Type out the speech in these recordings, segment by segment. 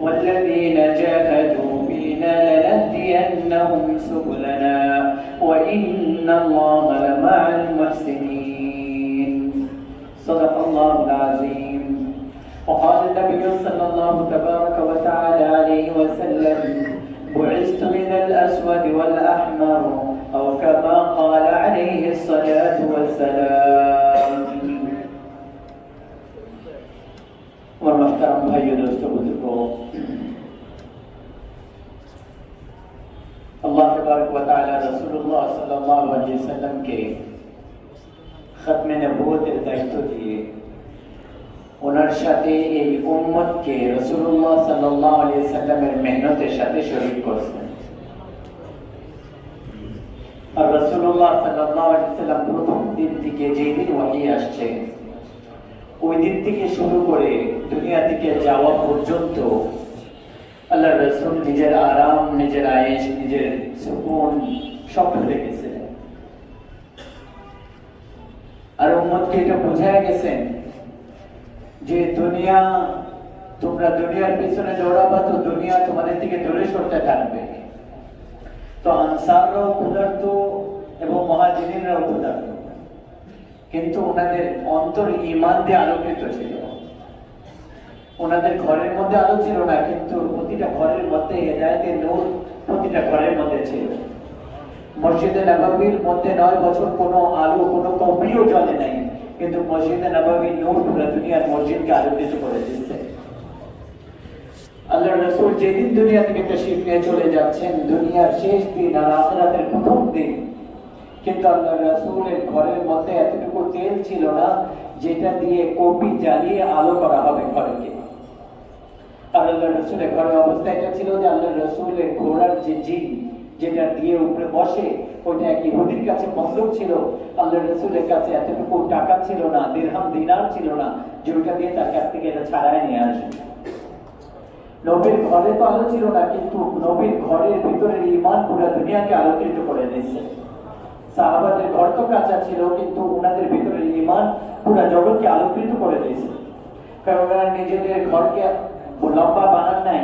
والذين جاهدوا فينا لنهدينهم سبلنا وإن الله لمع المحسنين. صدق الله العظيم. وقال النبي صلى الله تبارك وتعالى عليه وسلم بعثت من الأسود والأحمر أو كما قال عليه الصلاة والسلام. ভাইয়ের রাষ্ট্রপতির সাথে এই উম্মতকে রাসূলুল্লাহ সাল্লাল্লাহু আলাইহি সাল্লামের মেহনতের সাথে শরীক করেছেন আর রাসূলুল্লাহ সাল্লাল্লাহু আলাইহি সাল্লাম প্রথম দিন থেকে যেই দিন ওয়াহী আসছে ওই দিন থেকে শুরু করে দুনিয়া থেকে যাওয়া পর্যন্ত আল্লাহ রসুল নিজের আরাম, নিজের আয়েস নিজের সুকুন সব ভুলে গেছিলেন। আর উম্মতকে এটা বোঝায় গেছেন যে দুনিয়া, তোমরা দুনিয়ার পিছনে দৌড়াবা তো দুনিয়া তোমাদের থেকে দূরে সরতে থাকবে। তো আনসাররাও ক্ষুধার্ত এবং মহাজিনীরাও ক্ষুধার্ত। কিন্তু ওনাদের অন্তর ইমান দিয়ে আলোকিত ছিল। ওনাদের ঘরের মধ্যে আলো ছিল না, কিন্তু প্রতিটা ঘরের মধ্যে হেদায়তের নূর প্রতিটা ঘরের মধ্যে ছিল। মসজিদে নবাবির মধ্যে নয় বছর কোনো আলো, কোনো কপিও জ্বলে নাই, কিন্তু মসজিদে নবাবির নূর পুরো দুনিয়ার মসজিদকে আলোকিত করে দিচ্ছে আল্লাহ রসুল যেদিন দুনিয়া থেকে নিয়ে চলে যাচ্ছেন, দুনিয়ার শেষ দিন আর আখরাতের প্রথম দিন। কিন্তু আল্লাহ রসুলের ঘরের মধ্যে এতটুকু তেল ছিল না, যেটা দিয়ে কপি জ্বালিয়ে আলো করা হবে ঘরকে। আল্লাহ রসুলের ঘরের অবস্থা এটা ছিল যে আল্লাহ রসুলের ঘোড়ার যে জিন, যেটা দিয়ে উপরে বসে ওইটা এক ইহুদির কাছে বন্ধক ছিল। আল্লাহ রসুলের কাছে এতটুকু টাকা ছিল না দিনার ছিল না, যে ওইটা দিয়ে তার কাছ থেকে এটা ছাড়াই নিয়ে নবীর ঘরে তো আলো ছিল না, কিন্তু নবীর ঘরের ভিতরের ইমান পুরো দুনিয়াকে আলোকিত করে দিয়েছে। সাহাবাদের ঘর তো কাঁচা ছিল, কিন্তু ওনাদের ভিতরের ইমান পুরো জগৎকে আলোকিত করে দিয়েছে। কারণ ওনারা নিজেদের ঘরকে লম্বা বানান নাই,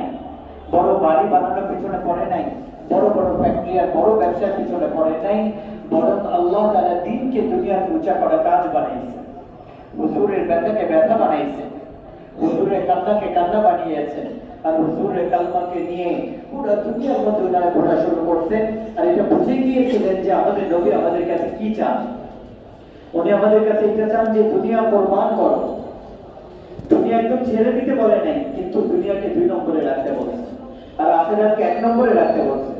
বড় বাড়ি বানানোর পিছনে পড়ে নাই, বড় বড় ফ্যাক্টরি আর বড় ব্যবসার পিছনে পড়ে নাই, বরং আল্লাহ তারা দিনকে দুনিয়াতে উঁচা করা কাজ বানিয়েছে। হুজুরের ব্যথাকে ব্যথা বানাইছে হুজুরের কান্নাকে কান্না বানিয়েছেন আর হুজুরের কালমাকে নিয়ে পুরো দুনিয়ার মধ্যে ওনারা ঘোরা শুরু করছেন আর এটা বুঝে গিয়েছিলেন যে আমাদের নবী আমাদের কাছে কি চান? উনি আমাদের কাছে এটা চান যে দুনিয়া কোরবান করো। দুনিয়া একদম ছেড়ে দিতে বলে নাই, কিন্তু দুনিয়াকে দুই নম্বরে রাখতে বলছে আর আখেরাতকে এক নম্বরে রাখতে বলছে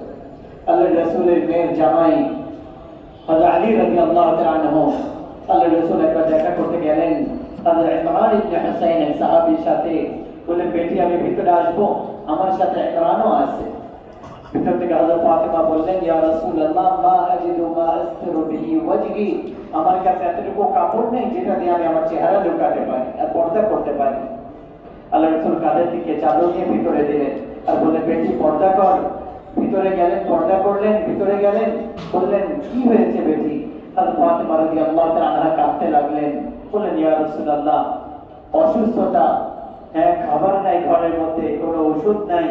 আল্লাহ রাসূলের মেয়ের জামাই হযরত আলী রাদিয়াল্লাহু তাআলা আনহু, আল্লাহ রাসূল একবার দেখা করতে গেলেন। হযরত ইমরান ইবনে হুসাইন সাহাবীর সাথে বলে, বেটি, আমি ভিতরে আসব, আমার সাথে ইমরানও আছে। আমার কাছে এতটুকু কাপড় নেই যেটা দিয়ে আমি আমার চেহারা লুকাতে পারি, আর পর্দা করতে পারি। আল্লাহ দিকে চাদর নিয়ে ভিতরে দিলেন আর বেটি, পর্দা কর। ভিতরে গেলেন, পর্দা করলেন, ভিতরে গেলেন, বললেন, কি হয়েছে বেটি? আর কাঁদতে লাগলেন। বললেন, ইয়া অসুস্থতা হ্যাঁ খাবার নাই ঘরের মধ্যে, কোনো ওষুধ নাই।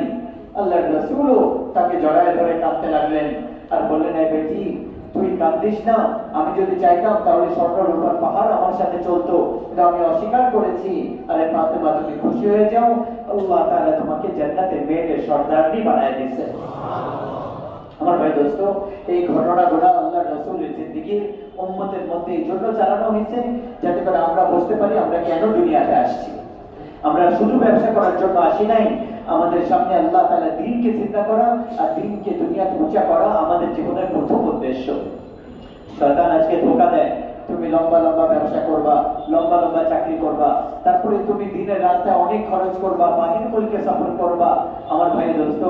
আল্লাহ রসুলও তাকে জড়ায় ধরে কাঁদতে লাগলেন। আর বললেন, এই বেটি, তুই কান্দিস না। আমি যদি চাইতাম তাহলে স্বর্ণ রূপার পাহাড় আমার সাথে চলতো। কিন্তু আমি অস্বীকার করেছি। আরে ফাতেমা, তুমি খুশি হয়ে যাও। আল্লাহ তাআলা তোমাকে জান্নাতের মেয়েদের সর্দারনি বানায় দিয়েছে। আমার ভাই দোস্ত, এই ঘটনাগুলো আল্লাহ রসুলের জিন্দিগির উম্মতের মধ্যে এই জন্য চালানো হয়েছে যাতে করে আমরা বুঝতে পারি আমরা কেন দুনিয়াতে আসছি। আমরা শুধু ব্যবসা করার জন্য আসি নাই আমাদের সামনে আল্লাহ তাআলা দিনকে চিন্তা করা আর দিনকে দুনিয়াতে উঁচা করা আমাদের জীবনের প্রথম উদ্দেশ্য। শয়তান আজকে ধোকা দেয়, তুমি লম্বা লম্বা ব্যবসা করবা, লম্বা লম্বা চাকরি করবা, তারপরে তুমি দিনের রাস্তায় অনেক খরচ করবা, বাহির মুলকে সফর করবা। আমার ভাই দোস্ত,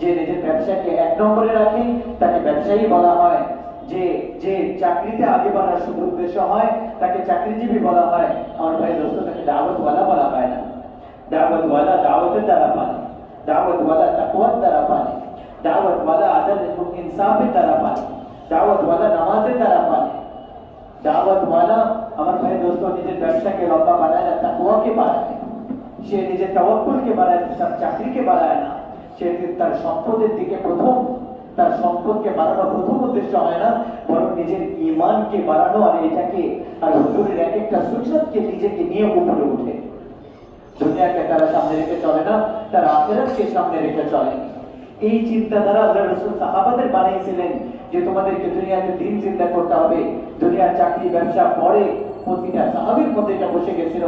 যে নিজের ব্যবসাকে এক নম্বরে রাখে, তাকে ব্যবসায়ী বলা হয়। যে যে চাকরিতে আগে বাড়ার শুধু উদ্দেশ্য হয়, তাকে চাকরিজীবী বলা হয়। আমার ভাই দোস্ত তাকে দাওয়াতওয়ালা বলা হয় না। দাওয়াতওয়ালা দাওয়াতের দ্বারা পায় দাওয়াতওয়ালা তাকওয়ার দ্বারা পায় দাওয়াতওয়ালা আদল এবং ইনসাফের দ্বারা পায় দাওয়াতওয়ালা নামাজের দ্বারা পায় দাওয়াতওয়ালা আমার ভাই দোস্ত নিজের ব্যবসাকে লম্বা বানায় না তাকওয়াকে বাড়ায় সে নিজের তাওয়াক্কুলকে বাড়ায় তার চাকরিকে বাড়ায় না সে তার সম্পদের দিকে প্রথম তার সম্পদকে বাড়ানো প্রথম উদ্দেশ্য হয় না বরং নিজের ইমানকে বাড়ানো আর এটাকে আর হুজুরের এক একটা সুন্নতকে নিজেকে নিয়ে উপরে উঠে দুনিয়াকে তারা সামনে রেখে চলে না, তারা আখেরাতকে সামনে রেখে চলে। এই চিন্তাধারা আল্লাহ রসুল সাহাবাদের বানিয়েছিলেন যে তোমাদেরকে দুনিয়াতে দিন চিন্তা করতে হবে। দুনিয়ার চাকরি, ব্যবসা, পরে প্রতিটা সাহাবির মধ্যে এটা বসে গেছিল।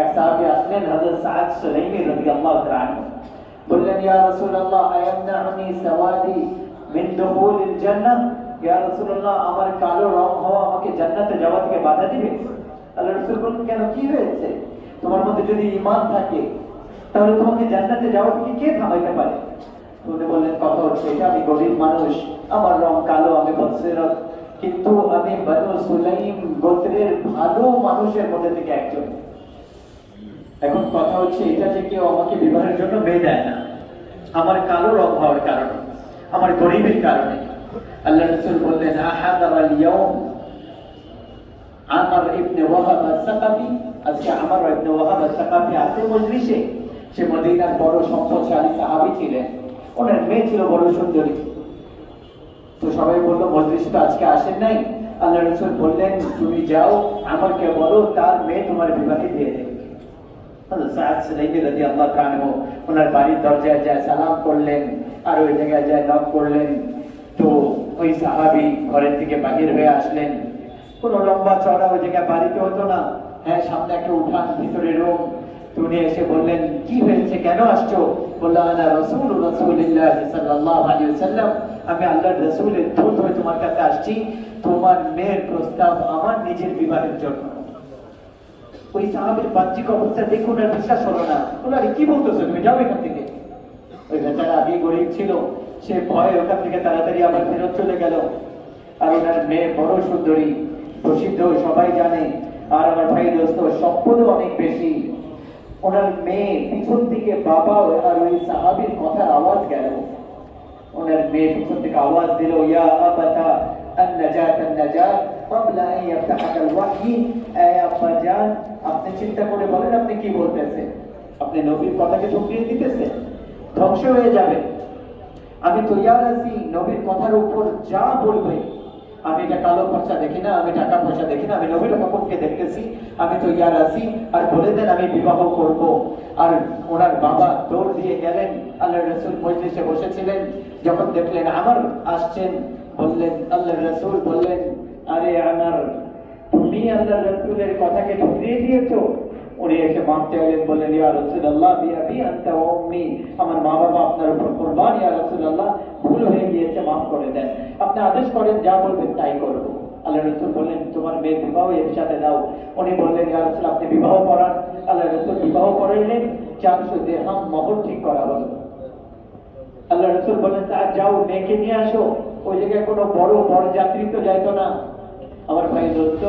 এক সাহাবি আসলেন, হযরত সাদ সুলাইমি রাদিয়াল্লাহু তাআলা বললেন, ইয়া রাসূলুল্লাহ আয়ামনানি সাওয়াদি মিন দুখুলিল জান্নাহ? ইয়া রাসূলুল্লাহ, আমার কালো রং হওয়া আমাকে জান্নাতে যাওয়া থেকে বাধা দিবে? আল্লাহ রাসূল বললেন, কেন? কি হয়েছে? তোমার মধ্যে যদি ঈমান থাকে, তাহলে তোমাকে জান্নাতে যাওয়া থেকে কে থামাইতে পারে? উনি বললেন কথা হচ্ছে এটা আমি গরিব মানুষ, আমার রং কালো, আমি বৎসেরত। কিন্তু আমি বানু সুলাইম গোত্রের ভালো মানুষের মধ্যে থেকে একজন। এখন কথা হচ্ছে এটা যে কেউ আমাকে বিবাহের জন্য মেয়ে দেয় না। আমার কালো রং হওয়ার কারণে, আমার গরিবের কারণে। আল্লাহ রসুল বললেন আহাদার আল ইয়াউম, আমার ইবনে ওয়াহাব আস-সাকাফি আজকে আমার ইবনে ওয়াহাব আস-সাকাফি আছে মজলিসে, সে মদিনার বড় সম্পদশালী সাহাবী ছিলেন। ওনার মেয়ে ছিল বড় সুন্দরী। তো সবাই বলল মজলিস তো আজকে আসেন নাই? আল্লাহ রসুল বললেন, তুমি যাও, আমাকে বলো, তার মেয়ে তোমার বিবাহে দিয়ে দেবে। ওনার বাড়ির দরজায় যায় সালাম করলেন, আর ওই জায়গায় যায় নক করলেন। তো ওই সাহাবী ঘরের থেকে বাহির হয়ে আসলেন। কোনো লম্বা চড়া ওই জায়গায় বাড়িতে হতো না। হ্যাঁ সামনে একটা উঠান, ভিতরে উনি এসে বললেন, কি হয়েছে? কেন আসছো? বলল, আনা রসুল সাল্লাল্লাহু আলাইহি ওয়াসাল্লাম। আমি রসুলের হয়ে তোমার কাছে আসছি। তোমার মেয়ের প্রস্তাব আমার নিজের বিবাহের জন্য। ওই সাহাবের বাহ্যিক অবস্থা বিশ্বাস হলো না। কি বলতেছো? তুমি যাও এখান থেকে। ওই বেচারা আগে গরিব ছিল। সে ভয়ে ওখান থেকে তাড়াতাড়ি আবার ফেরত চলে গেল। আর ওনার মেয়ে বড় সুন্দরী, প্রসিদ্ধ, সবাই জানে। আর আমার ভাই দোস্ত সম্পদও অনেক বেশি ওনার মেয়ে পিছন থেকে বাবা আর ওই সাহাবির কথার আওয়াজ গেল ওনার মেয়ে পিছন থেকে আওয়াজ দিল ইয়া আবাতা النجاة النجاة قبل أن يفتحك الوحي أي আব্বা জান আপনি চিন্তা করে বলেন আপনি কি বলতেছেন আপনি নবীর কথাকে ঠুকরিয়ে দিতেছেন ধ্বংস হয়ে যাবে আমি তৈয়ার আছি নবীর কথার উপর যা বলবে আমি এটা কালো পয়সা দেখি না, আমি টাকা পয়সা দেখি না, আমি নবীর হুকুমকে দেখতেছি। আমি তো ইয়ার আছি, আর বলে দেন আমি বিবাহ করব। আর ওনার বাবা দৌড় দিয়ে গেলেন, আল্লাহ রসুল মজলিসে বসেছিলেন। যখন দেখলেন আমার আসছেন, বললেন, আল্লাহ রসুল বললেন, আরে আমার, তুমি আল্লাহ রসুলের কথাকে ঠুকরিয়ে দিয়েছ উনি এসে মাপ চাইলেন, বললেন, ইয়া রাসূলুল্লাহ বিআবি আনতা উম্মি। আমার মা বাবা আপনার উপর কুরবান, ইয়া রাসূলুল্লাহ, ভুল হয়ে গিয়েছে, মাফ করে দেন। আপনি আদেশ করেন, যা বলবেন তাই করব। আল্লাহ রাসূল বললেন, তোমার মেয়ের বিবাহ এর সাথে দাও। উনি বললেন, ইয়া রাসূল, আপনি বিবাহ করান। আল্লাহ রাসূল বিবাহ করাইলেন, চারশো দিরহাম মহর ঠিক করা হলো। আল্লাহ রসুল বলেন তা যাও, মেয়েকে নিয়ে আসো। ওই জায়গায় কোনো বড় বড় যাত্রী তো যাইতো না। আমার ভাই দোস্ত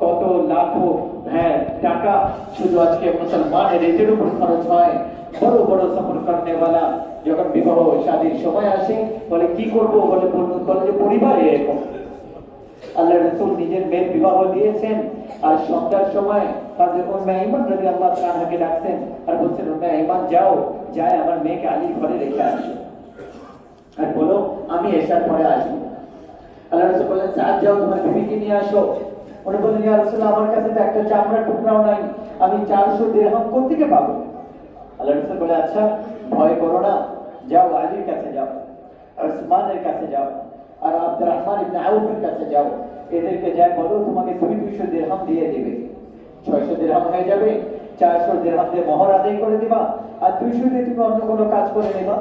কত লাখো হ্যাঁ টাকা শুধু আজকে মুসলমানের এদের উপর খরচ হয়। বড় বড় সফর করনে वाला যখন বিবাহ শাদীর সময় আসে, বলে, কি করব? বলে বলে যে এরকম। আল্লাহ রসুল নিজের মেয়ের বিবাহ দিয়েছেন, আর সন্ধ্যার সময় তাদের উম্মে ইমান রাজি আল্লাহ তাআলাকে ডাকছেন আর বলছেন, উম্মে ইমান যাও, যায় আমার মেয়েকে আলীর ঘরে রেখে আসো। আর বলো, আমি এসার পরে আসব। আল্লাহ রসুল বললেন সাত যাও তোমার বিবিকে নিয়ে আসো। উনি বললেন, ইয়া রাসূলুল্লাহ, আমার কাছে তো একটা চামড়ার টুকরাও নাই। আমি চারশো দিরহাম কোথেকে পাবো? আল্লাহ রসুল বলে আচ্ছা ভয় করো না। যাও আলীর কাছে যাও, উসমানের কাছে যাও, আর আব্দুর রহমান ইবনে আউফের কাছে যাও। এদেরকে যা বলো, তোমাকে দুই দিরহাম দিয়ে দিবে। ছয়শো দিরহাম হয়ে যাবে, চারশো দিরহাম দিয়ে মহর আদায় করে দিবা, আর দুইশো দিয়ে তুমি অন্য কোনো কাজ করে নেবা।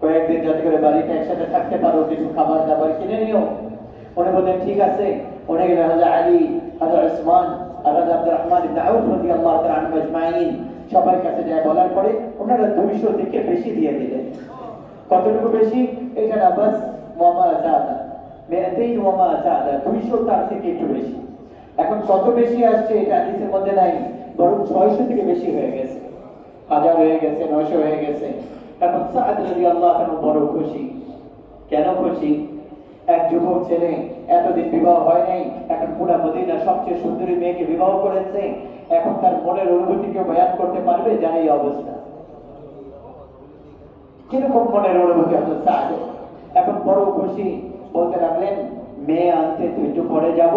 কয়েকদিন যাতে করে বাড়িতে একসাথে থাকতে পারো, কিছু খাবার দাবার কিনে নিও। উনি বললেন ঠিক আছে। উনি গেলেন হাজা আলী হাজা উসমান আর হাজা আব্দুর রহমান ইবনে আউফ রাদিয়াল্লাহু তাআলা আনহু আজমাইন। সবার কাছে যায় বলার পরে ওনারা দুইশো থেকে বেশি দিয়ে দিলেন। কতটুকু বেশি? এটা না, বাস, ওয়ামা জাদা মেয়াতেই ওয়ামা জাদা দুইশো তার থেকে একটু বেশি। এখন কত বেশি আসছে এটা হাদিসের মধ্যে নাই, বরং ছয়শো থেকে বেশি হয়ে গেছে। হাজার হয়ে গেছে, নয়শো হয়ে গেছে। এখন সাদ রাদিয়াল্লাহু আনহু বড় খুশি। কেন খুশি? এক যুবক ছেলে এতদিন বিবাহ হয় নাই, এখন পুরা মদিনা সবচেয়ে সুন্দরী মেয়েকে বিবাহ করেছে। এখন তার মনের বয়ান করতে পারবে এই অবস্থা। কীরকম মনের অনুভূতি এখন বড় খুশি বলতে লাগলেন, মেয়ে আনতে একটু পরে যাব,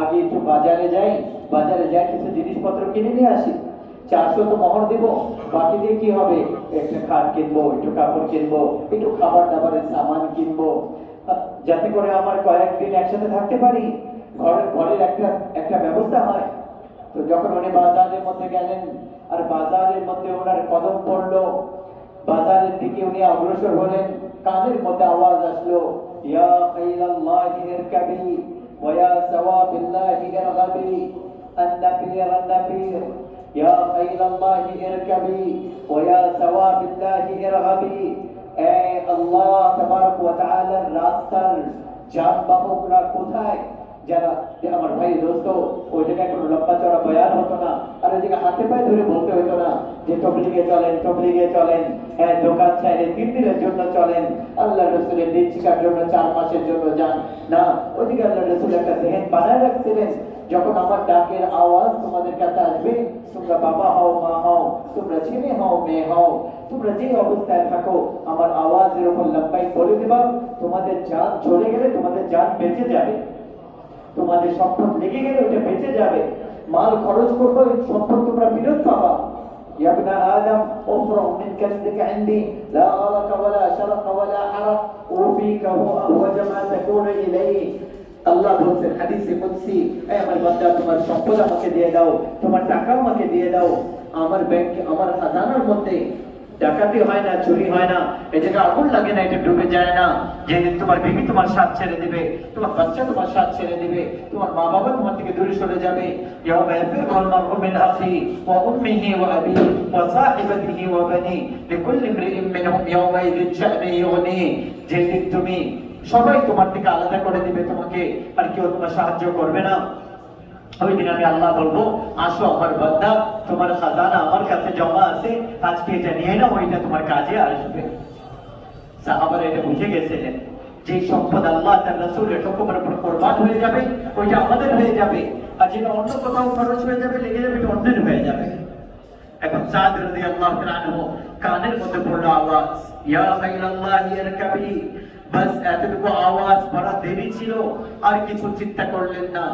আগে একটু বাজারে যাই বাজারে যাই কিছু জিনিসপত্র কিনে নিয়ে আসি। চারশো তো মোহর দিব, বাকি দিয়ে কি হবে? একটা খাট কিনবো, একটু কাপড় কিনবো, একটু খাবার দাবারের সামান কিনবো। যাতে করে আমার কয়েকদিন একসাথে থাকতে পারি ঘরের ঘরের একটা একটা ব্যবস্থা হয় তো যখন উনি বাজারের মধ্যে গেলেন আর বাজারের মধ্যে ওনার কদম পড়লো বাজারের দিকে উনি অগ্রসর হলেন কানের মধ্যে আওয়াজ আসলো ইয়া খাইলাল্লাহি ইরকাবি ওয়া ইয়া সাওয়াবিল্লাহি ইরগাবি النفير النفير يا خيل الله اركبي ويا ثواب الله ارغبي اے আল্লাহ রাস্তার যানবাহকরা কোথায়? যারা যে আমার ভাই দোস্ত ওই জায়গায় কোনো লম্বা চড়া বয়ান হতো না আর ওই জায়গায় হাতে পায়ে ধরে বলতে হতো না যে তবলিগে চলেন তবলিগে চলেন হ্যাঁ দোকান ছাইলে তিন দিনের জন্য চলেন, আল্লাহ রসুলের দিন শিকার জন্য চার মাসের জন্য যান। না, ওইদিকে আল্লাহ রসুল একটা জেহেন বানায় রাখছিলেন, যখন আমার ডাকের আওয়াজ তোমাদের কাছে আসবে, তোমরা বাবা হও, মা হও, তোমরা ছেলে হও, মেয়ে হও, তোমরা যে অবস্থায় থাকো, আমার আওয়াজের উপর লম্বাই বলে দিবা, তোমাদের জান চলে গেলে তোমাদের জান বেঁচে যাবে। তোমাদের সম্পদ লেগে গেলে ওটা বেঁচে যাবে মাল খরচ করবো ওই সম্পদ তোমরা ফেরত পাবা يا ابن آدم افرغ من كنزك عندي لا غرق ولا شرق ولا حرق أوفيك هو أهوج ما تكون إليه আল্লাহ বলছেন হাদিসে কুদসি এ আমার বান্দা তোমার সম্পদ আমাকে দিয়ে দাও তোমার টাকা আমাকে দিয়ে দাও আমার ব্যাংক আমার খাজানার মধ্যে ডাকাতি হয় না, চুরি হয় না, এই জায়গায় আগুন লাগে না, এটা ডুবে যায় না। যেদিন তোমার বিবি তোমার সাথ ছেড়ে দিবে, তোমার বাচ্চা তোমার সাথ ছেড়ে দিবে, তোমার মা বাবা তোমার থেকে দূরে সরে যাবে। তুমি সবাই তোমার থেকে আলাদা করে দিবে তোমাকে, আর কেউ তোমার সাহায্য করবে না। ওই দিন আমি আল্লাহ বলব, আসো আমার বান্দা, তোমার খাজানা আমার কাছে জমা আছে, আজকে এটা নিয়ে নাও, ওইটা তোমার কাজে আসবে। সাহাবারা এটা বুঝে গেছিলেন, যে সম্পদ আল্লাহ তার রাসূলের হুকুমের উপর কোরবান হয়ে যাবে, ওইটা আমাদের হয়ে যাবে, আর যেটা অন্য কোথাও খরচ হয়ে যাবে, লেগে যাবে, এটা অন্যের হয়ে যাবে। এখন সাদ রাদিয়াল্লাহু তাআলা কানের মধ্যে পড়ল আওয়াজ, ইয়া খাইলাল্লাহি ইয়ারকাবি বাস এতটুকু আওয়াজ বড় দেরি ছিল, আর কিছু চিন্তা করলেন না।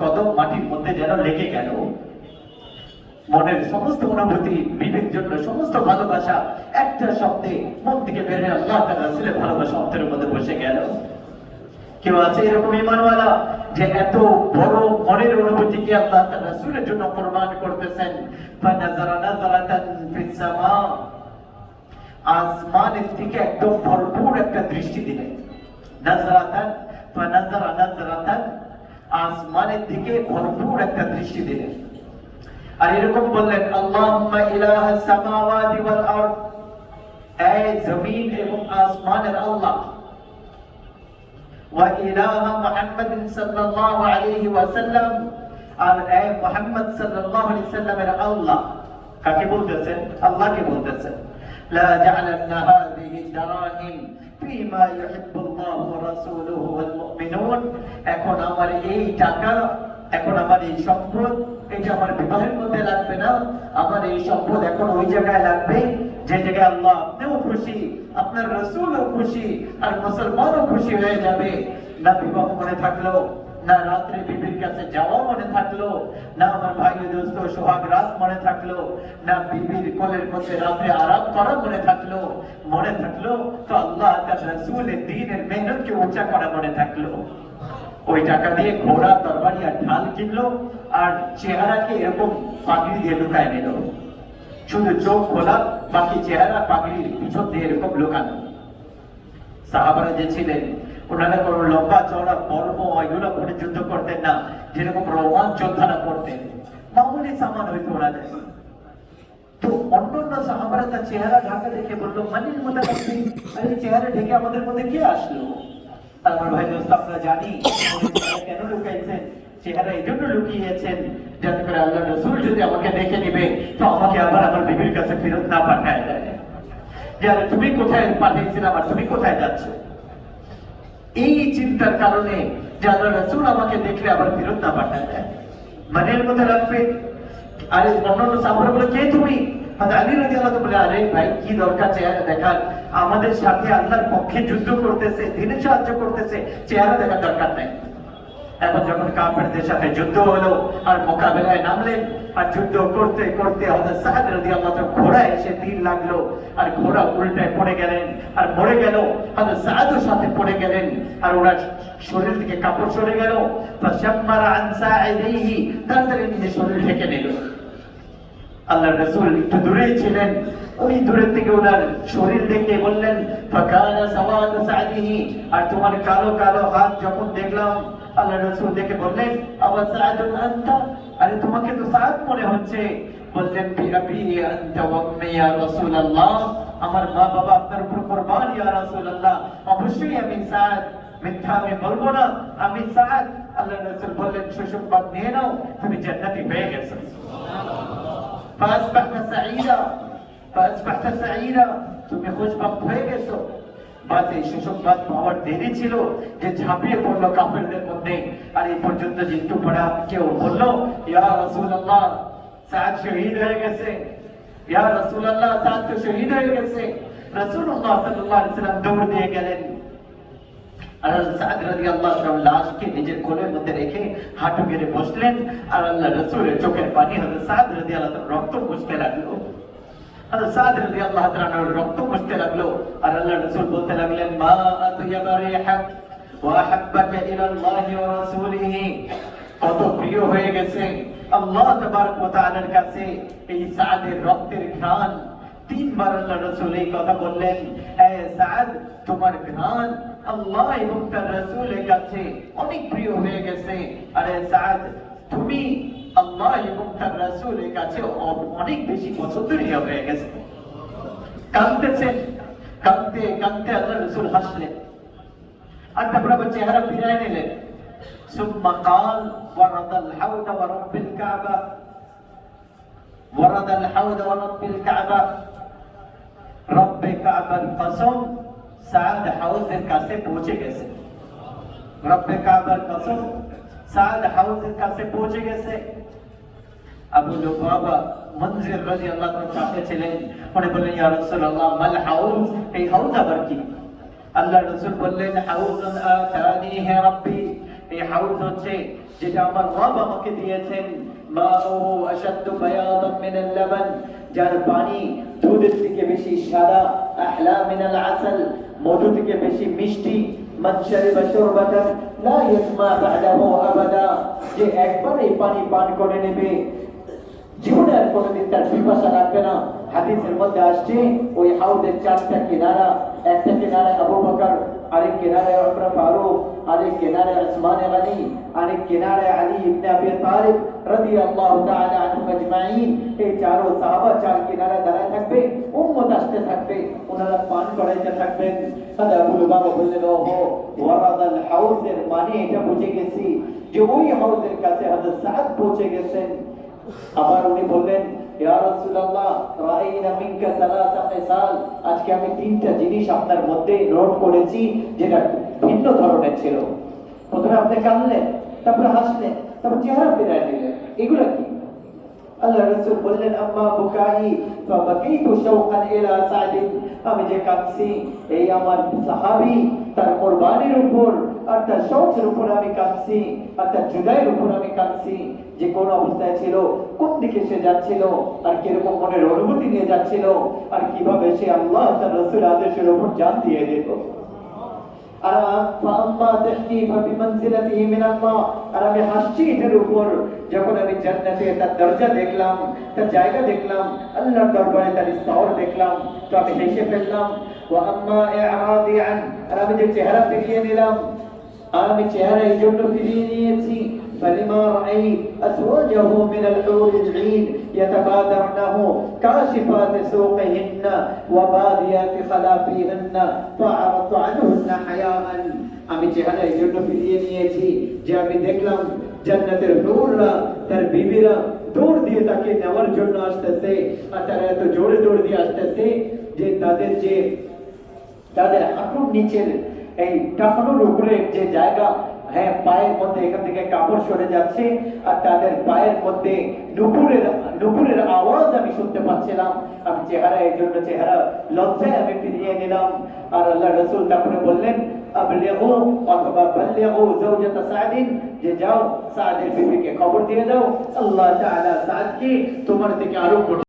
কদম মাটির মধ্যে যেন লেগে গেল। মনের সমস্ত অনুভূতি বিবেক জন্য সমস্ত ভালোবাসা, একটা শব্দে মন থেকে বের আল্লাহ রাসূলের ভালোবাসা অন্তরের মধ্যে বসে গেল। কেউ আছে এরকম ইমানওয়ালা যে এত বড় মনের অনুভূতিকে আল্লাহ তাআলা রাসূলের জন্য কোরবান করতেছেন? ফানাজারা নাজারাতান ফিস সামা আসমানের থেকে একদম ভরপুর একটা দৃষ্টি দিলেন নাজারাতান ফানাজারা নাজারাতান আসমানের দিকে ভরপুর একটা দৃষ্টি দিলেন আর এরকম বললেন আল্লাহুম্মা ইলাহা সামাওয়াতি ওয়াল আরদ এই জমিন এবং আসমানের আল্লাহ ওয়া ইলাহা মুহাম্মাদিন সাল্লাল্লাহু আলাইহি ওয়াসাল্লাম আর এই মুহাম্মদ সাল্লাল্লাহু আলাইহি সাল্লামের আল্লাহ কাকে বলতেছেন আল্লাহকে বলতেছেন জা'ালান্না হাযিহি দারাহিম ফিমা ইউহিব্বুল্লাহু ওয়া রাসূলুহু ওয়াল মুমিনুন এখন আমার এই টাকা, এখন আমার এই সম্পদ এটা আমার বিবাহের মধ্যে লাগবে না, আমার এই সম্পদ এখন ওই জায়গায় লাগবে, যে জায়গায় আল্লাহ আপনিও খুশি, আপনার রসুলও খুশি, আর মুসলমানও খুশি হয়ে যাবে। না বিবাহ মনে থাকল না রাত্রে বিবির কাছে যাওয়া মনে থাকল না আমার ভাই দোস্ত সোহাগ রাত মনে থাকল না বিবির কোলের মধ্যে রাত্রে আরাম করা মনে থাকল মনে থাকল তো আল্লাহ তার রসুলের দিনের মেহনতকে উঁচা করা মনে থাকল ওই টাকা দিয়ে ঘোড়া তরবারি আর ঢাল কিনলো আর চেহারাকে এরকম পাগড়ি দিয়ে লুকায় নিল শুধু চোখ খোলা বাকি চেহারা পাগড়ির পিছন দিয়ে এরকম লুকানো সাহাবারা যে ছিলেন ওনারা কোনো লম্বা চওড়া পর্ব এগুলো করে যুদ্ধ করতেন না, যেরকম রোমান যোদ্ধারা করতেন। মামুলি সামান হইতো ওনাদের। তো অন্যান্য সাহাবারা তার চেহারা ঢাকা দেখে বলল মোতাবাসী আর চেহারা ঢেকে আমাদের মধ্যে কে আসলো? ভাই দোস্ত জানি। কেন লুকাইছেন? চেহারা এই জন্য লুকিয়েছেন যাতে করে আল্লাহ রসুল যদি আমাকে দেখে নিবে, তো আমাকে আবার আমার বিবির কাছে ফেরত না পাঠায় দেয়। যে তুমি কোথায় পাঠিয়েছিলাম আর তুমি কোথায় যাচ্ছ? এই চিন্তার কারণে যে আল্লাহ রসুল আমাকে দেখলে আবার ফেরত না পাঠায় মনের মধ্যে রাখবে। আরে অন্যান্য সাফর বলে, কে তুমি? আলী রাজি আল্লাহ বলে, আরে ভাই, কি দরকার চেহারা দেখার? আমাদের সাথে আল্লাহর পক্ষে যুদ্ধ করতেছে, দিনে সাহায্য করতেছে, চেহারা দেখার দরকার নাই। এখন যখন কাফেরদের সাথে যুদ্ধ হলো আর মোকাবেলায় নামলেন, আর যুদ্ধ করতে করতে হযরত সাদ রাদিয়াল্লাহু তাআলা ঘোড়া এসে তীর লাগল, আর ঘোড়া উল্টায় পড়ে গেলেন, আর মরে গেল হযরত সাদের সাথে পড়ে গেলেন, আর ওরা শরীর থেকে কাপড় সরে গেল। ফাশাম্মারা আন সাইদিহি তাড়াতাড়ি নিজের শরীর ঢেকে নিল। আল্লাহ রসুল একটু দূরেই ছিলেন, ওই দূরের থেকে ওনার শরীর দেখে বললেন, ফাকানা সাওয়াদ সাদিহি আর তোমার কালো কালো হাত যখন দেখলাম আল্লাহ রসুল দেখে বললেন আবার সাদুন আনতা আরে তোমাকে তো সাদ মনে হচ্ছে বললেন বি আবি আনতা ওয়া উম্মি ইয়া রাসূলুল্লাহ আমার মা বাবা আপনার উপর কুরবান ইয়া রাসূলুল্লাহ অবশ্যই আমি সাদ মিথ্যা আমি বলবো না আমি সাদ আল্লাহ রসুল বললেন সুসংবাদ নিয়ে নাও তুমি জান্নাতি হয়ে গেছো فأصبحت سعيدا فأصبحت سعيدا তুমি খুশবাক হয়ে গেছো বাস এই সুসংবাদ পাওয়ার দেরি ছিল যে ঝাঁপিয়ে পড়ল কাফেরদের মধ্যে। আর এই পর্যন্ত জিতু পড়া কেউ বলল, ইয়া রাসূলুল্লাহ, সাদ শহীদ হয়ে গেছে। ইয়া রাসূলুল্লাহ, সাদ তো শহীদ হয়ে গেছে। রাসূলুল্লাহ সাল্লাল্লাহু আলাইহি সাল্লাম দৌড় দিয়ে গেলেন। আর সাদ রাদিয়াল্লাহু তাআলা লাশকে নিজের কোলের মধ্যে রেখে হাঁটু গেড়ে বসলেন। আর আল্লাহ রাসূলের চোখের পানি সাদ রাদিয়াল্লাহু তাআলা রক্ত মুছতে লাগল। আর সাদ রাদিয়াল্লাহু তাআলা রক্ত মুছতে লাগল আর আল্লাহ রাসূল বলতে লাগলেন মা আতয়াবা রিহাক ওয়া আহাব্বাকা ইলা আল্লাহি ওয়া রাসূলিহি কত প্রিয় হয়ে গেছে আল্লাহ তাবারক ওয়া তাআলার কাছে এই সাদের রক্তের ঘ্রাণ তিনবার আল্লাহ রসুল এই কথা বললেন এ সাদ তোমার ঘ্রাণ আল্লাহ এবং তার রসুলের কাছে অনেক প্রিয় হয়ে গেছে আরে সাদ তুমি আল্লাহ এবং তার রসুলের কাছে অ- অনেক বেশি পছন্দনীয় হয়ে গেছে কাঁদতেছেন কাঁদতে কাঁদতে আল্লাহ রসুল হাসলেন আর তারপরে আবার চেহারা ফিরায় নিলেন ثم قال ورد الحوض ورب الكعبه ورد الحوض ورب الكعبه রব্বে কাবার কসম সাদ হাউসের কাছে পৌঁছে গেছে রব্বে কাবার কসম সাদ হাউসের কাছে পৌঁছে গেছে। আবু লুবাবা মনজির রাদিয়াল্লাহু তাআলা কাছে ছিলেন। উনি বললেন, ইয়া রাসূলুল্লাহ, মাল হাউস? এই হাউস আবার কি? আল্লাহ রাসূল বললেন হাউজুন আতানিহি রাব্বি, এই হাউস হচ্ছে যেটা আমার রব আমাকে দিয়েছেন। মাউহু আশাদ্দু বায়াদান মিনাল লাবান, যার পানি দুধের থেকে বেশি সাদা, আহলা মিনাল আসল, মধু থেকে বেশি মিষ্টি মান শারিবা শুরবাতান লা ইয়াসমা বা'দাহু আবাদা যে একবার এই পানি পান করে নেবে জীবনে আর কোনোদিন তার পিপাসা লাগবে না হাদিসের মধ্যে আসছে ওই হাউদের চারটা কিনারা একটা কিনারায় আবু বকর আরেক কিনারায় উমর ফারুক আরেক কিনারায় উসমান গনি আরেক কিনারায় আলী ইবনে আবি তালিব রাদিয়াল্লাহু তাআলা আনহুম আজমাইন এই চারো সাহাবা চার কিনারায় দাঁড়ায় থাকবে উম্মত আসতে থাকবে, ওনারা পান করাইতে থাকবেন তাহলে আবু বাবা বললেন মানে এটা বুঝে গেছি যে ওই হাউজের কাছে হযরত সাদ পৌঁছে গেছেন। আবার উনি বললেন আজকে আমি তিনটা জিনিস আপনার মধ্যে নোট করেছি যেটা ভিন্ন ধরনের ছিল। প্রথমে আপনি কাঁদলেন, তারপরে হাসলেন, তারপর চেহারা ফিরায় দিলেন। এগুলো কি? বললেন আম্মা শাওকান ইলা আমি যে এই আমার সাহাবী তার উপর আর তার শৌকের উপর আমি কাঁদছি আর তার জুদাইয়ের উপর আমি কাঁদছি যে কোন অবস্থায় ছিল, কোন দিকে সে যাচ্ছিল আর কীরকম মনের অনুভূতি নিয়ে যাচ্ছিল, আর কীভাবে সে আল্লাহ তার রসুল আদেশের উপর জান দিয়ে দিত আর ফাম্মা মিনাল্লাহ। আর আমি হাসছি এটার উপর। যখন আমি জান্নাতে তার দরজা দেখলাম, তার জায়গা দেখলাম, আল্লাহর দরবারে তার স্তর দেখলাম, তো আমি হেসে ফেললাম, ওয়া আম্মা ইআরাদি আর আমি যে চেহারা ফিরিয়ে নিলাম, আর আমি চেহারা এই জন্য ফিরিয়ে নিয়েছি। فلما رأيت أزواجه من الحور العين يتبادرنه كاشفات سوقهن وباديات خلافهن فأعرضت عنهن حياء আমি চেহারা এই জন্য ফিরিয়ে নিয়েছি যে আমি দেখলাম জান্নাতের হুররা তার বিবিরা দৌড় দিয়ে তাকে নেওয়ার জন্য আসতেছে আর তারা এত জোরে দৌড় দিয়ে আসতেছে যে তাদের যে তাদের হাঁটুর নিচের এই টাকানোর উপরে যে জায়গা হ্যাঁ পায়ের মধ্যে এখান থেকে কাপড় সরে যাচ্ছে আর তাদের পায়ের মধ্যে নুপুরের নুপুরের আওয়াজ আমি শুনতে পাচ্ছিলাম। আমি চেহারা, এই জন্য চেহারা লজ্জায় আমি ফিরিয়ে নিলাম। আর আল্লাহ রসুল তারপরে বললেন, আবলিগু অথবা বাল্লিগু জাওজাতা সাদিন যে যাও, সাদের বিবিকে খবর দিয়ে দাও আল্লাহ তাআলা সাদকে তোমার থেকে আরও কঠিন